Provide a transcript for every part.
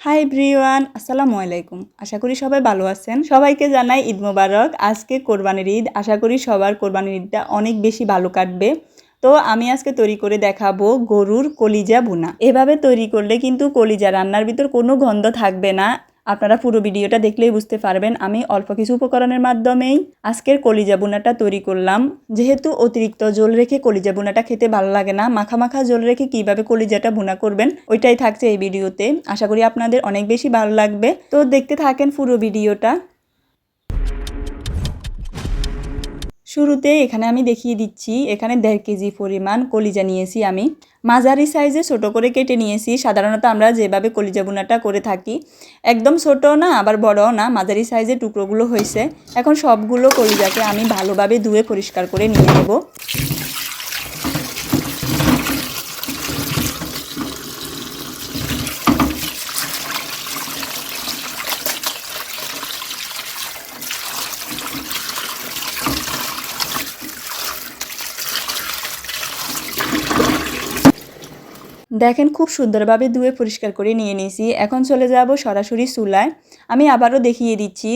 High ব্রিওয়ান আসসালামু আলাইকুম। আশা করি সবাই ভালো আছেন। সবাইকে জানাই ঈদ মোবারক। আজকে কোরবানির ঈদ। আশা করি সবার কোরবানির ঈদটা অনেক বেশি ভালো কাটবে। তো আমি আজকে তৈরি করে দেখাবো গরুর কলিজা বুনা। এভাবে তৈরি করলে কিন্তু কলিজা রান্নার ভিতর কোনো গন্ধ থাকবে না। আপনারা পুরো ভিডিওটা দেখলেই বুঝতে পারবেন, আমি অল্প কিছু উপকরণের মাধ্যমেই আজকের কলিজা বোনাটা তৈরি করলাম। যেহেতু অতিরিক্ত জল রেখে কলিজা বোনাটা খেতে ভালো লাগে না, মাখা মাখা জল রেখে কীভাবে কলিজাটা বোনা করবেন, ওইটাই থাকছে এই ভিডিওতে। আশা করি আপনাদের অনেক বেশি ভালো লাগবে। তো দেখতে থাকেন পুরো ভিডিওটা। শুরুতে এখানে আমি দেখিয়ে দিচ্ছি, এখানে দেড় কেজি পরিমাণ কলিজা নিয়েছি আমি। মাঝারি সাইজে ছোট করে কেটে নিয়েছি। সাধারণত আমরা যেভাবে কলিজা বোনাটা করে থাকি, একদম ছোট না, আবার বড়ও না, মাঝারি সাইজে টুকরোগুলো হয়েছে। এখন সবগুলো কলিজাকে আমি ভালোভাবে ধুয়ে পরিষ্কার করে নিয়ে নেব। দেখেন খুব সুন্দরভাবে ধুয়ে পরিষ্কার করে নিয়ে নিয়েছি। এখন চলে যাব সরাসরি চুলায়। আমি আবারও দেখিয়ে দিচ্ছি,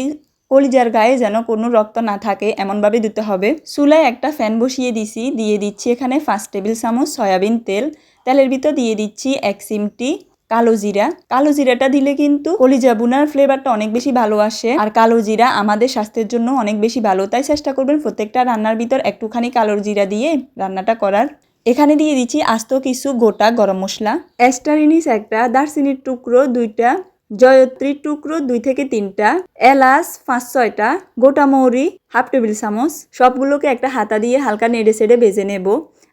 কলিজার গায়ে যেন কোনো রক্ত না থাকে, এমনভাবে দিতে হবে। চুলায় একটা ফ্যান বসিয়ে দিছি, দিয়ে দিচ্ছি এখানে পাঁচ টেবিল চামচ সয়াবিন তেল। তেলের ভিতর দিয়ে দিচ্ছি এক সিমটি কালো জিরা। কালো জিরাটা দিলে কিন্তু কলিজা বুনার ফ্লেভারটা অনেক বেশি ভালো আসে। আর কালো জিরা আমাদের স্বাস্থ্যের জন্য অনেক বেশি ভালো। তাই চেষ্টা করবেন প্রত্যেকটা রান্নার ভিতর একটুখানি কালো জিরা দিয়ে রান্নাটা করার। এখানে দিয়ে দিচ্ছি আস্ত কিছু গোটা গরম মশলা। অ্যাস্টারিনিস একটা, দারচিনির টুকরো দুইটা, জয়ত্রীর টুকরো দুই থেকে তিনটা, এলাচ পাঁচ ছয়টা, গোটা মৌরি হাফ টেবিল চামচ, সবগুলোকে একটা হাতা দিয়ে হালকা নেড়ে সেড়ে বেজে নেব।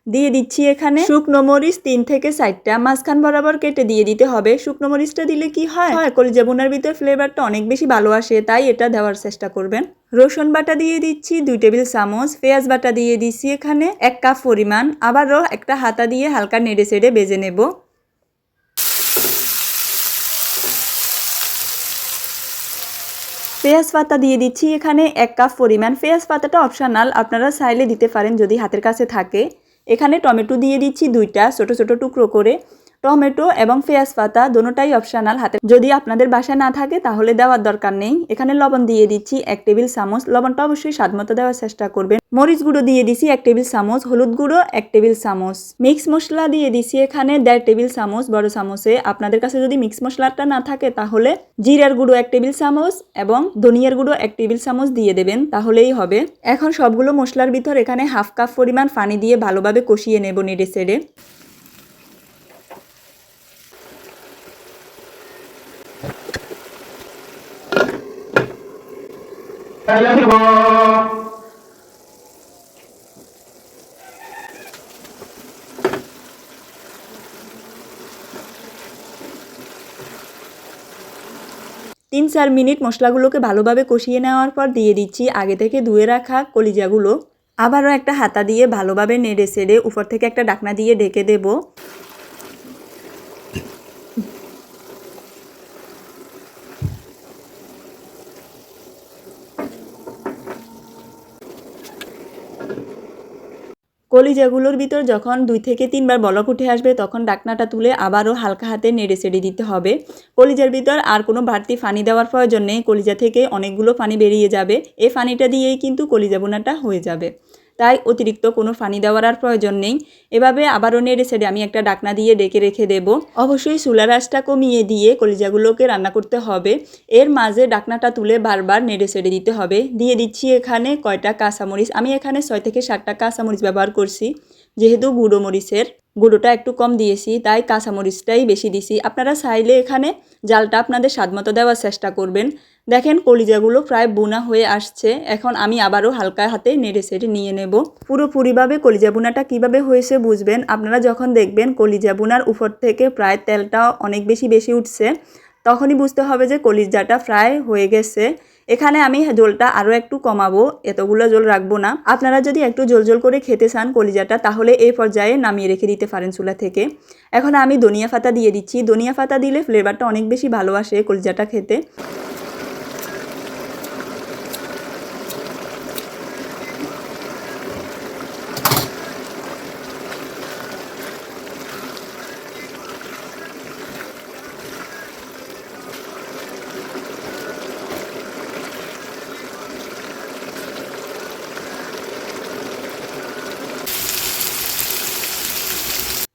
দিয়ে দিচ্ছি এখানে। শুকনো মরিচ তিন থেকে চারটা মাঝখান বরাবর কেটে দিয়ে দিতে হবে। শুকনো মরিচটা দিলে কি হয়? হয় কলিজা বোনার ভিতর ফ্লেভারটা অনেক বেশি ভালো আসে তাই এটা দেওয়ার চেষ্টা করবেন। রসুন বাটা দিয়ে দিচ্ছি দুই টেবিল চামচ পেঁয়াজ বাটা দিয়ে দিচ্ছি এখানে এক কাপ পরিমাণ। আবারও একটা হাতা দিয়ে হালকা নেড়ে সেড়ে বেজে নেব। পেঁয়াজ পাতা দিয়ে দিচ্ছি এখানে এক কাপ পরিমাণ। পেঁয়াজ পাতাটা অপশনাল আপনারা চাইলে দিতে পারেন যদি হাতের কাছে থাকে। এখানে টমেটো দিয়ে দিচ্ছি দুইটা ছোট ছোট টুকরো করে। টমেটো এবং পেঁয়াজ পাতা দোনোটাই অপশনাল হাতে। যদি আপনাদের বাসায় না থাকে, তাহলে দেওয়ার দরকার নেই। এখানে লবণ দিয়ে দিচ্ছি এক টেবিল চামচ। লবণটা অবশ্যই স্বাদ মতো দেওয়ার চেষ্টা করবেন। মরিচ গুঁড়ো দিয়ে দিছি এক টেবিল চামচ। হলুদ গুঁড়ো এক টেবিল চামচ। মিক্স মশলা দিয়ে দিছি এখানে দেড় টেবিল চামচ বড় চামচে। আপনাদের কাছে যদি মিক্স মশলাটা না থাকে, তাহলে জিরার গুঁড়ো এক টেবিল চামচ এবং ধনিয়ার গুঁড়ো এক টেবিল চামচ দিয়ে দেবেন। তাহলেই হবে। এখন সবগুলো মশলার ভিতর এখানে হাফ কাপ পরিমাণ পানি দিয়ে ভালোভাবে কষিয়ে নেব নেড়ে সেড়ে তিন চার মিনিট মশলাগুলোকে ভালোভাবে কষিয়ে নেওয়ার পর দিয়ে দিচ্ছি আগে থেকে ধুয়ে রাখা কলিজাগুলো। আবারও একটা হাতা দিয়ে ভালোভাবে নেড়ে সেড়ে উপর থেকে একটা ডাকনা দিয়ে ঢেকে দেব। কলিজাগুলোর ভিতর যখন দুই থেকে তিনবার বলক উঠে আসবে, তখন ডাকনাটা তুলে আবারও হালকা হাতে নেড়ে সেড়ে দিতে হবে। কলিজার ভিতর আর কোনো বাড়তি ফানি দেওয়ার প্রয়োজন নেই। কলিজা থেকে অনেকগুলো ফানি বেরিয়ে যাবে। এ ফানিটা দিয়েই কিন্তু কলিজা বোনাটা হয়ে যাবে। তাই অতিরিক্ত কোনো ফানি দেওয়ার আর প্রয়োজন নেই। এভাবে আবারও নেড়ে ছেড়ে আমি একটা ডাকনা দিয়ে ডেকে রেখে দেব। অবশ্যই চুলার আঁচটা কমিয়ে দিয়ে কলিজাগুলোকে রান্না করতে হবে। এর মাঝে ডাকনাটা তুলে বারবার নেড়ে ছেড়ে দিতে হবে। দিয়ে দিচ্ছি এখানে কয়টা কাঁচামরিচ। আমি এখানে ছয় থেকে সাতটা কাঁচামরিচ ব্যবহার করছি, যেহেতু গুঁড়ো মরিচের। গুঁড়োটা একটু কম দিয়েছি, তাই কাঁচামরিচটাই বেশি দিছি। আপনারা চাইলে এখানে জালটা আপনাদের স্বাদমতো দেওয়ার চেষ্টা করবেন। দেখেন কলিজাগুলো প্রায় বোনা হয়ে আসছে। এখন আমি আবারও হালকা হাতে নেড়ে সেড়ে নিয়ে নেব। পুরোপুরিভাবে কলিজা বোনাটা কীভাবে হয়েছে বুঝবেন। আপনারা যখন দেখবেন কলিজা বোনার উপর থেকে প্রায় তেলটা অনেক বেশি বেশি উঠছে। তখনই বুঝতে হবে যে কলিজাটা ফ্রাই হয়ে গেছে। এখানে আমি জলটা আরও একটু কমাবো, এতগুলো জল রাখব না। আপনারা যদি একটু জল জল করে খেতে চান কলিজাটা, তাহলে এই পর্যায়ে নামিয়ে রেখে দিতে পারেন চুলা থেকে। এখন আমি ধনিয়া ফাতা দিয়ে দিচ্ছি। ধনিয়া ফাতা দিলে ফ্লেভারটা অনেক বেশি ভালো আসে কলিজাটা খেতে।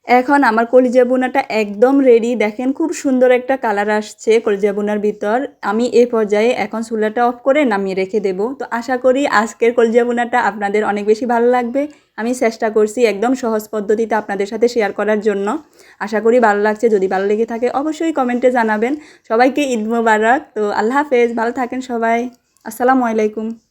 এখন আমার কলিজা বোনাটা একদম রেডি দেখেন খুব সুন্দর একটা কালার আসছে কলিজা বোনার ভিতর। আমি এ পর্যায়ে এখন চুলাটা অফ করে নামিয়ে রেখে দেব। তো আশা করি আজকের কলিজা বোনাটা আপনাদের অনেক বেশি ভালো লাগবে। আমি চেষ্টা করছি একদম সহজ পদ্ধতিতে আপনাদের সাথে শেয়ার করার জন্য। আশা করি ভালো লাগছে। যদি ভালো লেগে থাকে অবশ্যই কমেন্টে জানাবেন। সবাইকে ঈদ মোবারক। তো আল্লাহ হাফেজ। ভালো থাকেন সবাই। আসসালামু আলাইকুম।